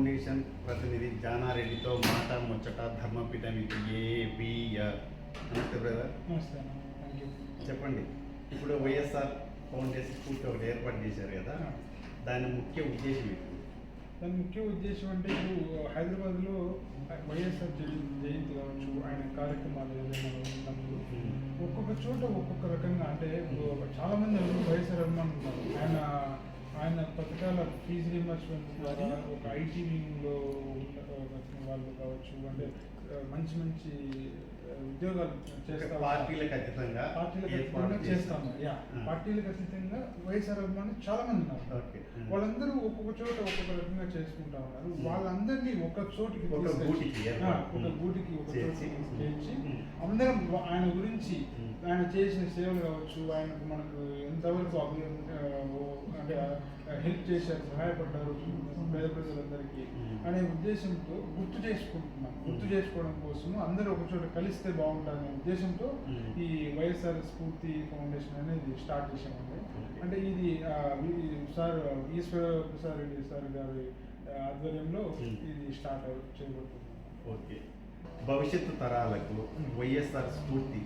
Foundation ప్రతినిధి జానారెడ్డితో మాట ముచ్చట ధర్మపీఠం ఇది ఏబియ నమస్తే బ్రదర్. చెప్పండి. ఇప్పుడు వైఎస్ఆర్ ఫౌండేషన్ స్కూల్ ఒకటి ఏర్పాటు చేశారు కదా దాని ముఖ్య ఉద్దేశం ఏంటి? దాని ముఖ్య ఉద్దేశం అంటే ఇప్పుడు హైదరాబాద్లో వైఎస్ఆర్ జయ- జయంతి కావచ్చు ఆయన కార్యక్రమాలు ఏదైనా ఉన్నప్పుడు ఒక్కొక్క చోట ఒక్కొక్క రకంగా అంటే ఇప్పుడు చాలా మంది ఎవరు వైఎస్ఆర్ అభిమానులు ఉన్నారు. ఆయన ఆయన పథకాల ఫీజు రీంబర్స్మెంట్ ద్వారా ఒక ఐటీ వింగ్లో వచ్చిన వాళ్ళు కావచ్చు అంటే మంచి మంచి ఉద్యోగాలు చేస్తా పార్టీలకు అతీతంగా పార్టీలకు అతీతంగా చేస్తాము యా. పార్టీలకు అతీతంగా వైఎస్ఆర్ అభిమానులు చాలా మంది ఉన్నారు వాళ్ళందరూ ఒక్కొక్క చోట ఒక్కొక్క రకంగా చేసుకుంటా ఉన్నారు. వాళ్ళందరినీ ఒక చోటికి ఒక గూటికి ఏర్పాటు. ఒక. గూటికి ఒక చేర్చి. చోటికి చేర్చి. అందరం ఆయన గురించి. ఆయన చేసిన సేవలు కావచ్చు ఆయనకు మనకు ఎంతవరకు అభి ఆ, ఓ- అంటే హెల్ప్ చేశారు సహాయపడ్డారు పేద ప్రజలందరికీ. అనే ఉద్దేశంతో గుర్తు చేసుకుంటున్నాం గుర్తు. చేసుకోవడం కోసం అందరూ ఒక చోట కలిస్తే బాగుంటుందనే ఉద్దేశంతో Hmm. ఈ వైఎస్ఆర్ స్ఫూర్తి ఫౌండేషన్ అనేది స్టార్ట్ Okay. అంటే ఇది సార్ ఈశ్వర ప్రసాద్ రెడ్డి సార్ గారి ఆధ్వర్యంలో. ఇది స్టార్ట్ చేయబడుతుంది ఓకే భవిష్యత్తు తరాలకు వైఎస్ఆర్ స్ఫూర్తి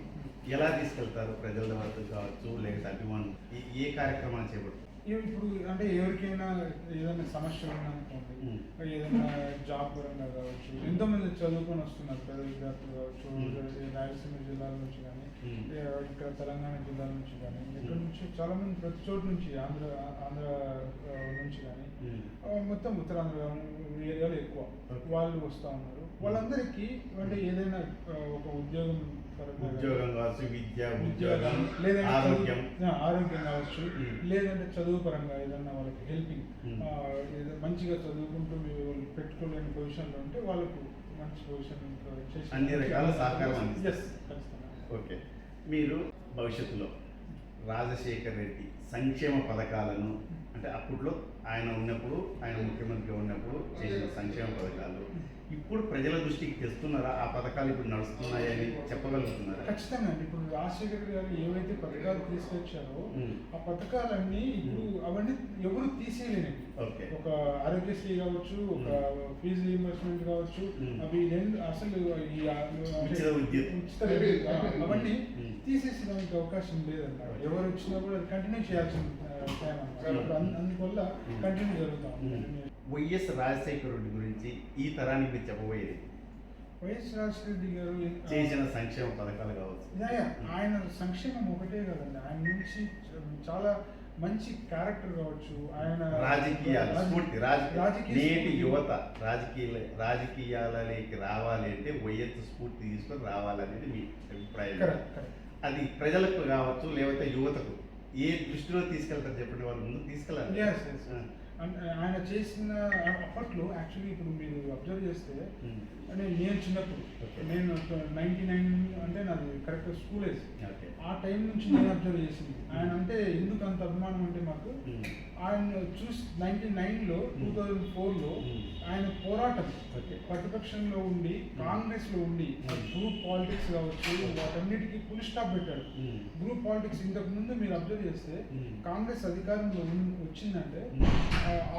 ఎలా తీసుకెళ్తారు ప్రజల వద్ద కావచ్చు లేకపోతే అభిమానులు ఈ- ఏ కార్యక్రమాలు చేపడతారు ఇవి ఇప్పుడు అంటే ఎవరికైనా ఏదైనా సమస్య ఉందనుకోండి. ఏదైనా జాబ్ పరంగా కావచ్చు ఎంతో మంది చదువుకొని వస్తున్నారు పేద విద్యార్థులు కావచ్చు రాయలసీమ జిల్లాల నుంచి కానీ ఇక్కడ తెలంగాణ జిల్లాల నుంచి కానీ ఇక్కడ నుంచి చాలా మంది ప్రతి చోటు నుంచి ఆంధ్ర ఆంధ్ర నుంచి కానీ మొత్తం ఉత్తరాంధ్ర ఏరియాలో ఎక్కువ. వాళ్ళు వస్తూ ఉన్నారు. వాళ్ళందరికీ అంటే ఏదైనా ఒక ఉద్యోగం ఉద్యోగం కావచ్చు విద్య ఉద్యోగం ఆరోగ్యం ఆరోగ్యం కావచ్చు. లేదంటే చదువు పరంగా ఏదైనా వాళ్ళకి హెల్పింగ్. ఏదో మంచిగా చదువుకుంటూ వాళ్ళు పెట్టుకోలేని పొజిషన్లో ఉంటే వాళ్ళకు మంచి పొజిషన్ అన్ని రకాల సహకారం. ఓకే మీరు భవిష్యత్తులో రాజశేఖర్ రెడ్డి సంక్షేమ పథకాలను అంటే అప్పట్లో ఆయన ఉన్నప్పుడు ఆయన ముఖ్యమంత్రిగా ఉన్నప్పుడు చేసిన సంక్షేమ పథకాలు. ఇప్పుడు ప్రజల దృష్టికి తెస్తున్నారా? ఆ పథకాలు ఇప్పుడు నడుస్తున్నాయని చెప్పగలుగుతున్నారా? ఖచ్చితంగా అండి. ఇప్పుడు రాజశేఖర్ గారు ఏవైతే పథకాలు తీసుకొచ్చారో. ఆ పథకాలన్నీ ఇప్పుడు అవన్నీ ఎవరు తీసేయలేనివి ఓకే. ఒక ఆరోగ్యశ్రీ కావచ్చు ఒక ఫీజు రీయింబర్స్మెంట్ కావచ్చు. అవి రెండు అసలు ఈ అవన్నీ. తీసేసేదానికి అవకాశం లేదన్నమాట. ఎవరు వచ్చినా కూడా కంటిన్యూ చేయాల్సిన అందువల్ల. కంటిన్యూ జరుగుతా ఉంది. వైఎస్ రాజశేఖర రెడ్డి గురించి ఈ తరానికి మీరు చెప్పబోయేది? వైఎస్ రాజశేఖర రెడ్డి గారు చేసిన సంక్షేమ పథకాలు కావచ్చు. ఆయన సంక్షేమం ఒకటే కదండి. ఆయన నుంచి చాలా మంచి క్యారెక్టర్ కావచ్చు. ఆయన రాజకీయాలు స్ఫూర్తి రాజకీయ నేటి. యువత రాజకీయ రాజకీయాలలోకి రావాలి అంటే వైఎస్ స్ఫూర్తి తీసుకొని రావాలనేది మీ అభిప్రాయం. అది ప్రజలకు కావచ్చు లేకపోతే యువతకు ఏ దృష్టిలో తీసుకెళ్తారు చెప్పండి వాళ్ళు ముందు తీసుకెళ్ళాలి. అండ్ ఆయన చేసిన అప్పట్లో యాక్చువల్లీ ఇప్పుడు మీరు అబ్జర్వ్ చేస్తే. అంటే నేను చిన్నప్పుడు. నేను నైన్టీ నైన్ అంటే నాది కరెక్ట్ స్కూల్ ఏజ్ ఓకే ఆ టైం నుంచి నేను అబ్జర్వ్ చేసింది ఆయన అంటే ఎందుకు అంత అభిమానం అంటే మాకు ఉమ్. ఆయన చూసి నైన్టీ నైన్లో టూ థౌజండ్ ఫోర్లో. ఆయన పోరాటం. ప్రతిపక్షంలో ఉండి కాంగ్రెస్లో ఉండి. గ్రూప్ పాలిటిక్స్ కావచ్చు వాటన్నిటికీ ఫుల్ స్టాప్ పెట్టాడు. గ్రూప్ పాలిటిక్స్ ఇంతకు ముందు మీరు అబ్జర్వ్ చేస్తే. కాంగ్రెస్ అధికారంలో వచ్చిందంటే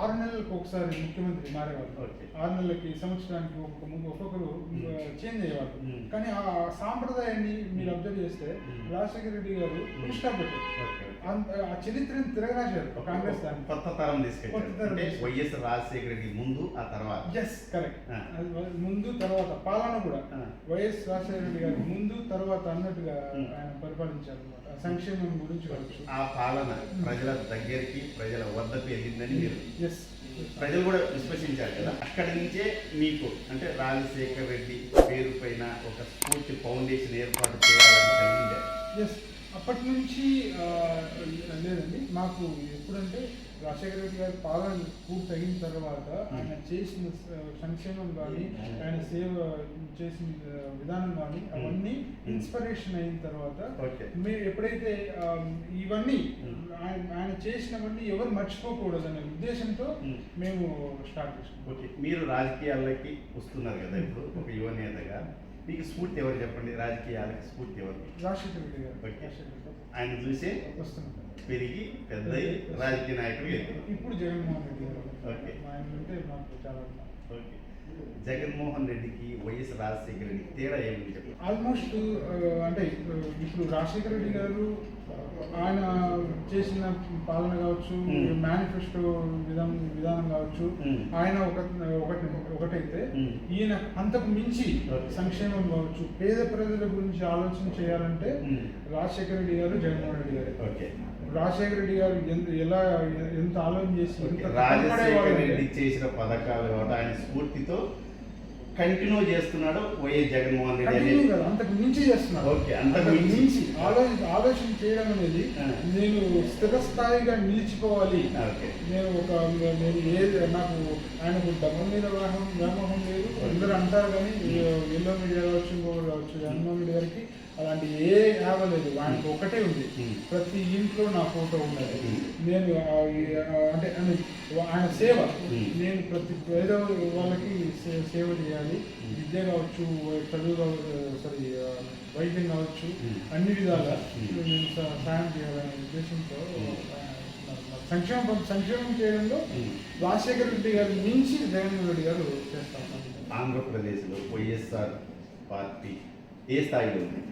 ఆరు నెలలకు ఒకసారి ముఖ్యమంత్రి మారేవాళ్ళు. ఆరు నెలలకి సంవత్సరానికి ఒక్కొక్క ముందు ఒక్కొక్కరు. చేంజ్ అయ్యేవాళ్ళు. కానీ ఆ సాంప్రదాయాన్ని మీరు. అబ్జర్వ్ చేస్తే. రాజశేఖర రెడ్డి గారు ఫుల్ స్టాప్ పెట్టారు ఆ చరిత్రను తిరగరాశారు కాంగ్రెస్ కొత్త తరం తీసుకెళ్ళారు. వైఎస్ రాజశేఖర రెడ్డి ముందు ఆ తర్వాత. Yes correct. ముందు తర్వాత. పాలన కూడా. వైఎస్ రాజశేఖర రెడ్డి గారు ముందు తర్వాత అన్నట్టుగా. ఆయన పరిపాలించారు సంక్షేమం గురించి ఆ పాలన ప్రజల దగ్గరికి ప్రజల వద్దకు వెళ్ళిందని మీరు. ఎస్ ప్రజలు కూడా విశ్వసించారు కదా. అక్కడి నుంచే మీకు అంటే రాజశేఖర్ రెడ్డి పేరు పైన ఒక స్ఫూర్తి ఫౌండేషన్ ఏర్పాటు చేయాలని కలిగిందే ఎస్ అప్పటి నుంచి లేదండి. మాకు ఎప్పుడంటే రాజశేఖర రెడ్డి గారి పాలన పూర్తి అయిన తర్వాత ఆయన చేసిన సంక్షేమం కానీ ఆయన సేవ చేసిన విధానం కానీ అవన్నీ ఇన్స్పిరేషన్ అయిన తర్వాత మేము ఎప్పుడైతే ఇవన్నీ. ఆయన చేసినవన్నీ ఎవరు మర్చిపోకూడదు అనే ఉద్దేశంతో. మేము. స్టార్ట్ చేసాం ఓకే. మీరు రాజకీయాల్లోకి వస్తున్నారు కదా ఇప్పుడు ఒక యువ నేతగా. మీకు స్ఫూర్తి ఎవరు చెప్పండి? రాజకీయాలకి స్ఫూర్తి ఎవరు? ఆయన చూసే పెరిగి పెద్ద రాజకీయ నాయకులు లేదు ఇప్పుడు జగన్మోహన్ రెడ్డి ఓకే. ఓకే జగన్మోహన్ రెడ్డికి వైఎస్ రాజశేఖర రెడ్డికి తేడా ఏమిటి చెప్పండి ఆల్మోస్ట్ అంటే ఇప్పుడు రాజశేఖర రెడ్డి గారు ఆయన చేసిన పాలన కావచ్చు. మేనిఫెస్టో విధానం విధానం కావచ్చు. ఆయన ఒక ఒకటి ఒకటైతే. ఈయన అంతకు మించి. సంక్షేమం కావచ్చు పేద ప్రజల గురించి ఆలోచన చేయాలంటే. రాజశేఖర రెడ్డి గారు జగన్మోహన్ రెడ్డి గారు ఓకే రాజశేఖర రెడ్డి గారు ఎంత ఎలా ఎంత ఆలోచన చేసి రాజశేఖర రెడ్డి చేసిన పథకాలు కాబట్టి ఆయన స్ఫూర్తితో కంటిన్యూ చేస్తున్నాడు వైఎస్ జగన్మోహన్ రెడ్డి అంతకు మించి చేస్తున్నారు ఓకే, అంతకు మించి. ఆలోచన ఆలోచన చేయడం అనేది. నేను స్థిరస్థాయిగా నిలిచిపోవాలి. నేను ఒక నేను ఏ నాకు ఆయనకు డబ్బు మీద వ్యామోహం లేదు. అందరూ అంటారు కానీ ఎల్లో మీడియా కావచ్చు కావచ్చు జగన్మోహన్ రెడ్డి గారికి అలాంటి ఏ యావ లేదు ఆయనకు ఒకటే ఉంది. ప్రతి ఇంట్లో నా ఫోటో ఉన్నది Hmm. నేను అంటే ఆయన సేవ. నేను ప్రతి పేద వాళ్ళకి సేవ చేయాలి. విద్య కావచ్చు చదువు కావచ్చు సారీ వైద్యం కావచ్చు. అన్ని విధాలా Hmm. నేను సా- సాయం చేయాలనే ఉద్దేశంతో సంక్షేమం సంక్షేమం చేయడంలో. రాజశేఖర రెడ్డి గారి మించి జగన్మోహన్ రెడ్డి గారు చేస్తాను ఆంధ్రప్రదేశ్లో వైఎస్ఆర్ పార్టీ ఏ స్థాయిలో ఉంది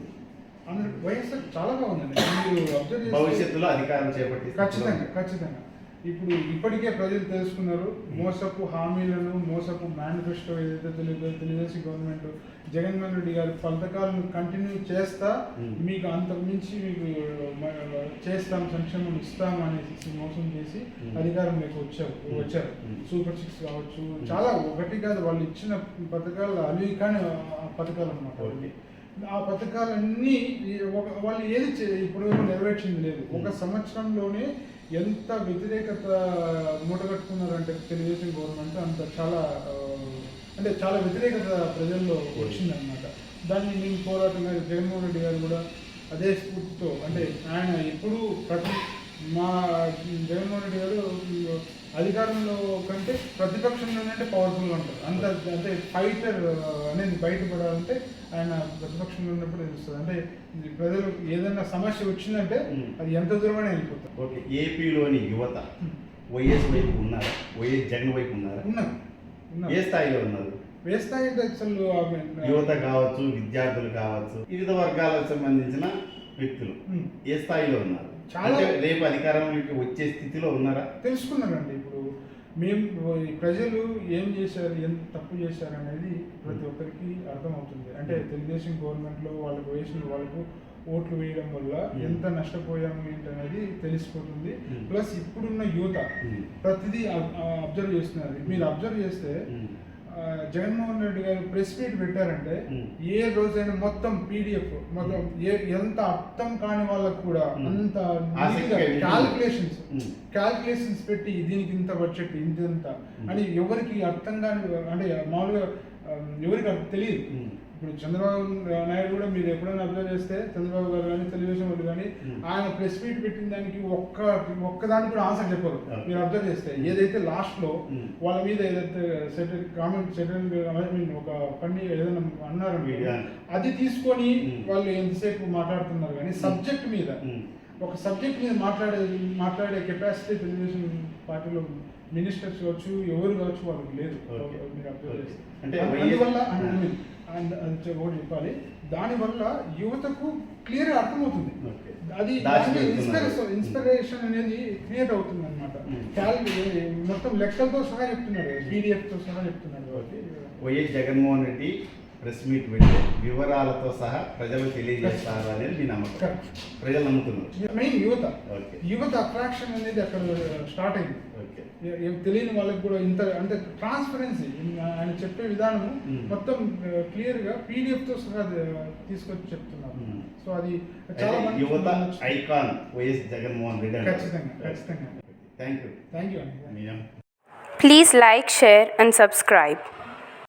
వైఎస్ఆర్ చాలా బాగుందండి మీరు అబ్జర్వ్ చేస్తే- భవిష్యత్తులో అధికారం చేపట్టి ఖచ్చితంగా ఖచ్చితంగా ఇప్పుడు ఇప్పటికే ప్రజలు తెలుసుకున్నారు మోసపు హామీలను మోసపు మేనిఫెస్టో ఏదైతే తెలుగు తెలుగుదేశం గవర్నమెంట్ జగన్మోహన్ రెడ్డి గారి పథకాలను కంటిన్యూ చేస్తా. మీకు అంతకు మించి మీకు చేస్తాం సంక్షేమం ఇస్తాం అనేసి మోసం చేసి Hmm. అధికారంలోకి వచ్చారు. వచ్చారు. సూపర్ సిక్స్ కావచ్చు చాలా ఒకటి కాదు వాళ్ళు ఇచ్చిన పథకాలు అవి కానీ ఆ పథకాలు అనమాట. ఆ పథకాలన్నీ వాళ్ళు ఏది ఇప్పుడు నెరవేర్చింది లేదు. ఒక. సంవత్సరంలోనే ఎంత వ్యతిరేకత మూటగట్టుకున్నారంటే తెలుగుదేశం గవర్నమెంట్ అంత చాలా అంటే చాలా వ్యతిరేకత ప్రజల్లో వచ్చిందనమాట దాన్ని మేము పోరాటంగా జగన్మోహన్ రెడ్డి గారు కూడా అదే స్ఫూర్తితో అంటే ఆయన ఎప్పుడు ప్రతి మా జగన్మోహన్ రెడ్డి గారు అధికారంలో కంటే ప్రతిపక్షంలోనే అంటే పవర్ఫుల్గా ఉంటారు. అంత అంటే ఫైటర్ అనేది బయటపడాలంటే ఆయన ప్రతిపక్షంలో ఉన్నప్పుడు తెలుస్తుంది. అంటే ప్రజలు ఏదైనా సమస్య వచ్చిందంటే. అది ఎంత దూరమైనా వెళ్ళిపోతారు. ఓకే ఏపీలోని యువత వైఎస్ వైపు ఉన్నారా? వైఎస్ జగన్ వైపు ఉన్నారా? ఉన్నారు. ఏ స్థాయిలో ఉన్నారు? వేస్తాయి అసలు ఆమె యువత కావచ్చు విద్యార్థులు కావచ్చు వివిధ వర్గాలకు సంబంధించిన వ్యక్తులు. ఏ స్థాయిలో ఉన్నారు? చాలా- రేపు అధికారంలోకి వచ్చే స్థితిలో ఉన్నారా? తెలుసుకున్నారండి ఇప్పుడు మేము ప్రజలు ఏం చేశారు ఎంత తప్పు చేశారు అనేది ప్రతి ఒక్కరికి అర్థమవుతుంది. అంటే తెలుగుదేశం గవర్నమెంట్లో వాళ్ళకు వేసిన వాళ్ళకు ఓట్లు వేయడం వల్ల. ఎంత నష్టపోయాము ఏంటి అనేది తెలిసిపోతుంది. ప్లస్ ఇప్పుడున్న యువత. ప్రతిదీ అబ్జర్వ్ చేస్తున్నారు. మీరు అబ్జర్వ్ చేస్తే జగన్మోహన్ రెడ్డి గారు ప్రెస్ మీట్ పెట్టారంటే. ఏ రోజైనా మొత్తం పీడిఎఫ్ మొత్తం ఏ ఎంత అర్థం కాని వాళ్ళకు కూడా. అంత. క్యాల్కులేషన్స్. క్యాల్కులేషన్స్ పెట్టి దీనికి ఇంత బడ్జెట్ ఇంత. అని ఎవరికి అర్థం కాని అంటే మామూలుగా ఎవరికి తెలియదు. ఇప్పుడు చంద్రబాబు నాయుడు కూడా మీరు ఎప్పుడైనా అబ్జర్వ్ చేస్తే చంద్రబాబు గారు కానీ తెలుగుదేశం వాళ్ళు కానీ. ఆయన ప్రెస్ మీట్ పెట్టిన దానికి ఒక్క ఒక్క దానికి కూడా ఆన్సర్ చెప్పరు. మీరు అబ్జర్వ్ చేస్తే ఏదైతే లాస్ట్లో Hmm. వాళ్ళ మీద ఏదైతే settle comment settle I mean ఒక పని ఏదైనా అన్నారు. అది తీసుకొని. వాళ్ళు ఎంతసేపు మాట్లాడుతున్నారు కానీ సబ్జెక్ట్ మీద. ఒక సబ్జెక్ట్ మీద మాట్లాడే మాట్లాడే కెపాసిటీ తెలుగుదేశం పార్టీలో మినిస్టర్స్ కావచ్చు ఎవరు కావచ్చు వాళ్ళకి లేదు. మీరు అబ్జర్వ్. చేస్తే అంటే అందువల్ల చె- ఒకటి చెప్పాలి. దానివల్ల యువతకు క్లియర్ అర్థమవుతుంది. అది. ఇన్స్పిరేషన్ ఇన్స్పిరేషన్ అనేది క్రియేట్ అవుతుంది అనమాట. మొత్తం లెక్కలతో సహా చెప్తున్నారు పీడిఎఫ్తో సహా చెప్తున్నారు కాబట్టి. YS Jaganmohan Reddy press meet పెట్టి వివరాలతో సహా ప్రజలకు తెలియజేస్తారు అనేది మీ నమ్మకం. ప్రజలు నమ్ముతున్నారు. మెయిన్ యువత. యువత అట్రాక్షన్ అనేది అక్కడ స్టార్ట్ అయింది. ఓకే ఏ- ఏ- తెలియని వాళ్ళకి కూడా ఇంత అంటే ట్రాన్స్పరెన్సీ ఆయన చెప్పే విధానం Hmm. మొత్తం క్లియర్గా పీడిఎఫ్తో సహా తీసుకొచ్చి చెప్తున్నారు. Hmm. సో అది చాలా యువత ఐకాన్ వైఎస్ జగన్మోహన్ రెడ్డి ఖచ్చితంగా, ఖచ్చితంగా. థ్యాంక్ యూ థ్యాంక్ యూ అండి Please like, share, and subscribe.